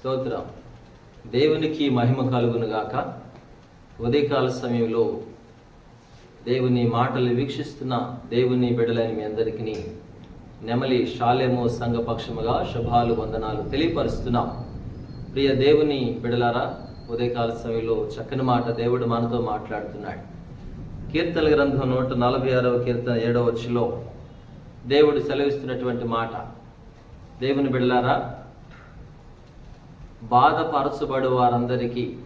స్తోత్రం. దేవునికి మహిమ కలుగునుగాక ఉదయకాల సమయంలో దేవుని మాటలు వీక్షిస్తున్న దేవుని బిడలని మీ అందరికీ నెమలి షాలేమో సంఘపక్షముగా శుభాలు వందనాలు తెలియపరుస్తున్నాం. ప్రియ దేవుని బిడలారా ఉదయకాల సమయంలో చక్కని మాట దేవుడు మనతో మాట్లాడుతున్నాడు. కీర్తన గ్రంథం నూట నలభై ఆరవ కీర్తన ఏడవ వచ్చిలో దేవుడు సెలవిస్తున్నటువంటి మాట. దేవుని బిడలారా బాధపరచబడు వారందరికీ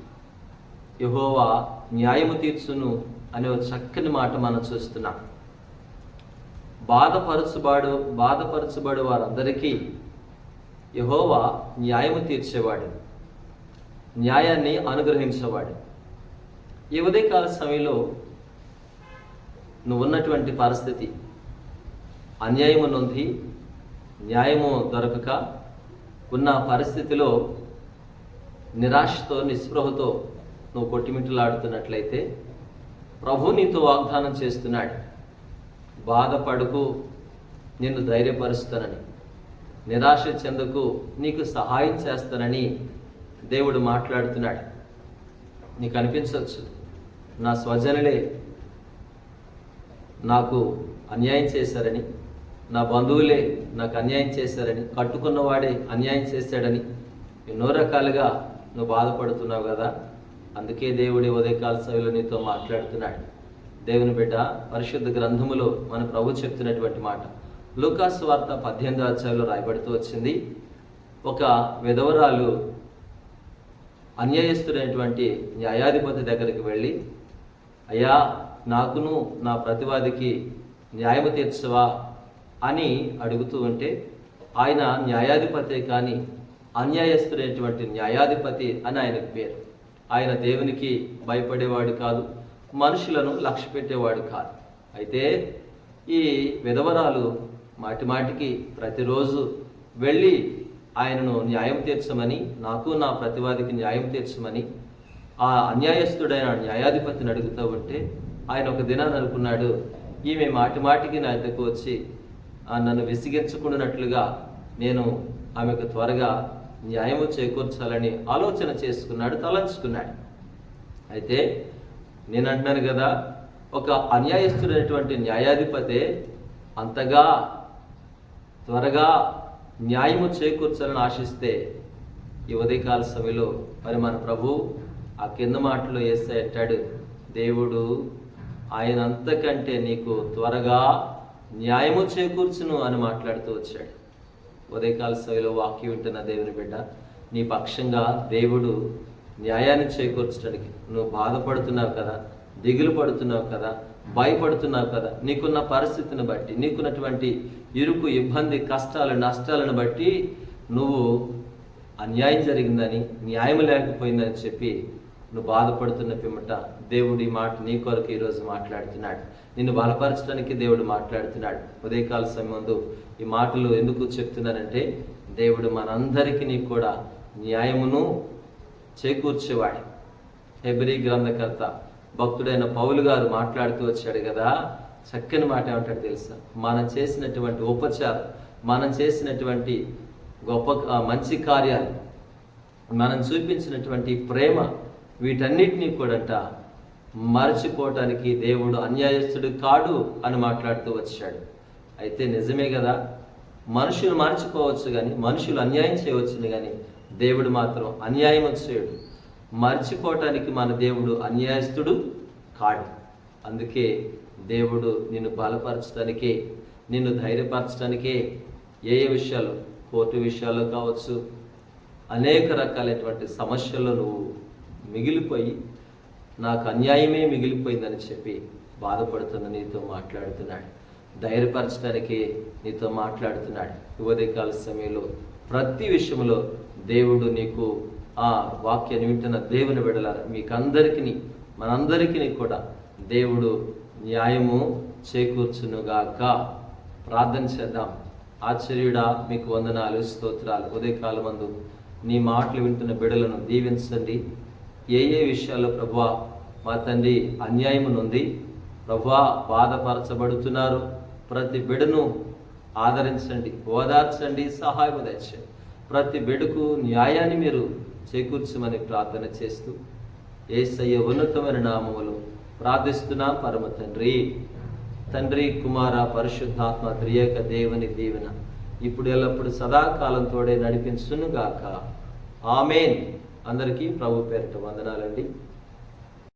యహోవా న్యాయము తీర్చును అనే ఒక చక్కని మాట మనం చూస్తున్నాం. బాధపరచుబాడు బాధపరచబడు వారందరికీ యహోవా న్యాయము తీర్చేవాడు న్యాయాన్ని అనుగ్రహించేవాడు. ఈ ఉదయకాల సమయంలో నువ్వు ఉన్నటువంటి పరిస్థితి అన్యాయము నొంది న్యాయము దొరకక ఉన్న పరిస్థితిలో నిరాశతో నిస్పృహతో నువ్వు కొట్టిమిట్టలాడుతున్నట్లయితే ప్రభు నీతో వాగ్దానం చేస్తున్నాడు. బాధపడుకు నిన్ను ధైర్యపరుస్తానని. నిరాశ చెందకు నీకు సహాయం చేస్తానని దేవుడు మాట్లాడుతున్నాడు. నీకు అనిపించవచ్చు నా స్వజనులే నాకు అన్యాయం చేశారని నా బంధువులే నాకు అన్యాయం చేశారని కట్టుకున్నవాడే అన్యాయం చేశాడని ఎన్నో రకాలుగా నువ్వు బాధపడుతున్నావు కదా? అందుకే దేవుడి ఉదయకాల సభలో నీతో మాట్లాడుతున్నాడు. దేవుని బిడ్డ పరిశుద్ధ గ్రంథములో మన ప్రభు చెప్తున్నటువంటి మాట. లూకాస్ వార్త పద్దెనిమిదో అధ్యాయంలో రాయబడుతూ వచ్చింది. ఒక విధవరాలు అన్యాయస్తుడైనటువంటి న్యాయాధిపతి దగ్గరికి వెళ్ళి అయ్యా నాకును నా ప్రతివాదికి న్యాయము తీర్చవా? అని అడుగుతూ ఉంటే ఆయన న్యాయాధిపతే కానీ అన్యాయస్తుడైనటువంటి న్యాయాధిపతి అని ఆయనకు పేరు. ఆయన దేవునికి భయపడేవాడు కాదు మనుషులను లక్ష్య పెట్టేవాడు కాదు. అయితే ఈ విధవరాలు మాటి మాటికి ప్రతిరోజు వెళ్ళి ఆయనను న్యాయం తీర్చమని నాకు నా ప్రతివాదికి న్యాయం తీర్చమని ఆ అన్యాయస్తుడైన న్యాయాధిపతిని అడుగుతూ ఉంటే ఆయన ఒక దినాన్ని అనుకున్నాడు ఈమె మాటి మాటికి నా దగ్గరకు వచ్చి నన్ను విసిగించుకున్నట్లుగా నేను ఆమెకు త్వరగా న్యాయము చేకూర్చాలని ఆలోచన చేసుకున్నాడు తలంచుకున్నాడు. అయితే నేను అంటున్నాను కదా ఒక అన్యాయస్తుడైనటువంటి న్యాయాధిపతే అంతగా త్వరగా న్యాయము చేకూర్చాలని ఆశిస్తే ఈ ఉదయకాల సమయంలో మరి మన ప్రభు ఆ కింద మాటలో వేస్తే అంటాడు దేవుడు ఆయన అంతకంటే నీకు త్వరగా న్యాయము చేకూర్చును అని మాట్లాడుతూ వచ్చాడు. ఉదయకాల సమయంలో వాక్యం వింటున్న దేవుని బిడ్డ నీ పక్షంగా దేవుడు న్యాయాన్ని చేకూర్చడానికి నువ్వు బాధపడుతున్నావు కదా దిగులు పడుతున్నావు కదా భయపడుతున్నావు కదా నీకున్న పరిస్థితిని బట్టి నీకున్నటువంటి ఇరుకు ఇబ్బంది కష్టాలు నష్టాలను బట్టి నువ్వు అన్యాయం జరిగిందని న్యాయం లేకపోయిందని చెప్పి నువ్వు బాధపడుతున్న పిమ్మట దేవుడు ఈ మాట నీ కొరకు ఈరోజు మాట్లాడుతున్నాడు. నిన్ను బలపరచడానికి దేవుడు మాట్లాడుతున్నాడు. ఉదయకాల సమయంలో ఈ మాటలు ఎందుకు చెప్తున్నానంటే దేవుడు మనందరికీ కూడా న్యాయమును చేకూర్చేవాడు. హెబ్రి గ్రంథకర్త భక్తుడైన పౌలు గారు మాట్లాడుతూ వచ్చాడు కదా చక్కని మాట ఏమంటాడు తెలుసా? మనం చేసినటువంటి ఉపచారం మనం చేసినటువంటి గొప్ప మంచి కార్యాలు మనం చూపించినటువంటి ప్రేమ వీటన్నిటినీ కూడంట మరచిపోవటానికి దేవుడు అన్యాయస్తుడు కాడు అని మాట్లాడుతూ వచ్చాడు. అయితే నిజమే కదా? మనుషులు మర్చిపోవచ్చు కానీ మనుషులు అన్యాయం చేయవచ్చును కానీ దేవుడు మాత్రం అన్యాయం చేయడు. మర్చిపోవటానికి మన దేవుడు అన్యాయస్తుడు కాడు. అందుకే దేవుడు నిన్ను బలపరచడానికే నిన్ను ధైర్యపరచడానికే ఏ ఏ విషయాలు? కోర్టు విషయాల్లో కావచ్చు అనేక రకాలైనటువంటి సమస్యల్లో నువ్వు మిగిలిపోయి నాకు అన్యాయమే మిగిలిపోయిందని చెప్పి బాధపడుతున్న నీతో మాట్లాడుతున్నాడు. ధైర్యపరచడానికి నీతో మాట్లాడుతున్నాడు. ఉదయకాల సమయంలో ప్రతి విషయంలో దేవుడు నీకు ఆ వాక్యాన్ని వింటున్న దేవుని విడలారు మీకందరికీ మనందరికీ కూడా దేవుడు న్యాయము చేకూర్చునుగాక. ప్రార్థన చేద్దాం. ఆశ్చర్యుడా మీకు వందనాలు స్తోత్రాలు. ఉదయకాలమందు నీ మాటలు వింటున్న బిడలను దీవించండి. ఏ ఏ విషయాల్లో ప్రభా మా తండ్రి అన్యాయమునుంది ప్రభా బాధపరచబడుతున్నారు ప్రతి బిడను ఆదరించండి ఓదార్చండి సహాయం తెచ్చండి ప్రతి బిడుకు న్యాయాన్ని మీరు చేకూర్చమని ప్రార్థన చేస్తూ ఏసయ్య ఉన్నతమైన నామములు ప్రార్థిస్తున్నాం. పరమ తండ్రి తండ్రి కుమార పరిశుద్ధాత్మ త్రియేక దేవుని దీవెన ఇప్పుడు ఎల్లప్పుడు సదాకాలం తోడే నడిపించునుగాక. ఆమెన్. అందరికీ ప్రభు పేరిట వందనాలండి.